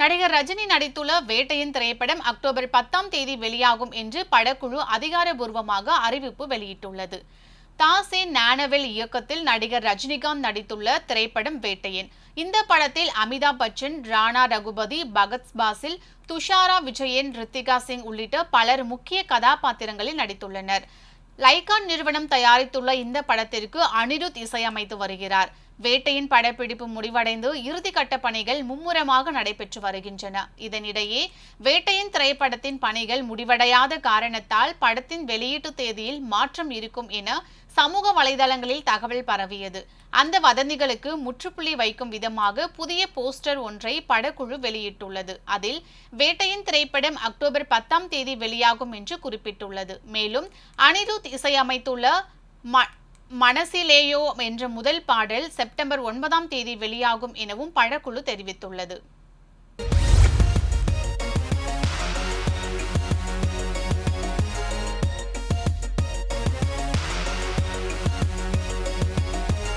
நடிகர் ரஜினி நடித்துள்ள வேட்டையின் திரைப்படம் அக்டோபர் பத்தாம் தேதி வெளியாகும் என்று படக்குழு அதிகாரபூர்வமாக அறிவிப்பு வெளியிட்டுள்ளது. தாசே நானவெல் இயக்கத்தில் நடிகர் ரஜினிகாந்த் நடித்துள்ள திரைப்படம் வேட்டையன். இந்த படத்தில் அமிதாப் பச்சன் ராணா ரகுபதி பகத் பாசில் துஷாரா விஜயன் ரித்திகா சிங் உள்ளிட்ட பலர் முக்கிய கதாபாத்திரங்களில் நடித்துள்ளனர். லைகான் நிறுவனம் தயாரித்துள்ள இந்த படத்திற்கு அனிருத் இசையமைத்து வருகிறார். வேட்டையின் படப்பிடிப்பு முடிவடைந்து இறுதிக்கட்ட பணிகள் மும்முரமாக நடைபெற்று வருகின்றன. இதனிடையே வேட்டையின் திரைப்படத்தின் பணிகள் முடிவடையாத காரணத்தால் படத்தின் வெளியீட்டு தேதியில் மாற்றம் இருக்கும் என சமூக வலைதளங்களில் தகவல் பரவியது. அந்த வதந்திகளுக்கு முற்றுப்புள்ளி வைக்கும் விதமாக புதிய போஸ்டர் ஒன்றை படக்குழு வெளியிட்டுள்ளது. அதில் வேட்டையின் திரைப்படம் அக்டோபர் பத்தாம் தேதி வெளியாகும் என்று குறிப்பிட்டுள்ளது. மேலும் அனிருத் இசையமைத்துள்ள ம மனசிலேயோ என்ற முதல் பாடல் செப்டம்பர் ஒன்பதாம் தேதி வெளியாகும் எனவும் பழக்குழு தெரிவித்துள்ளது.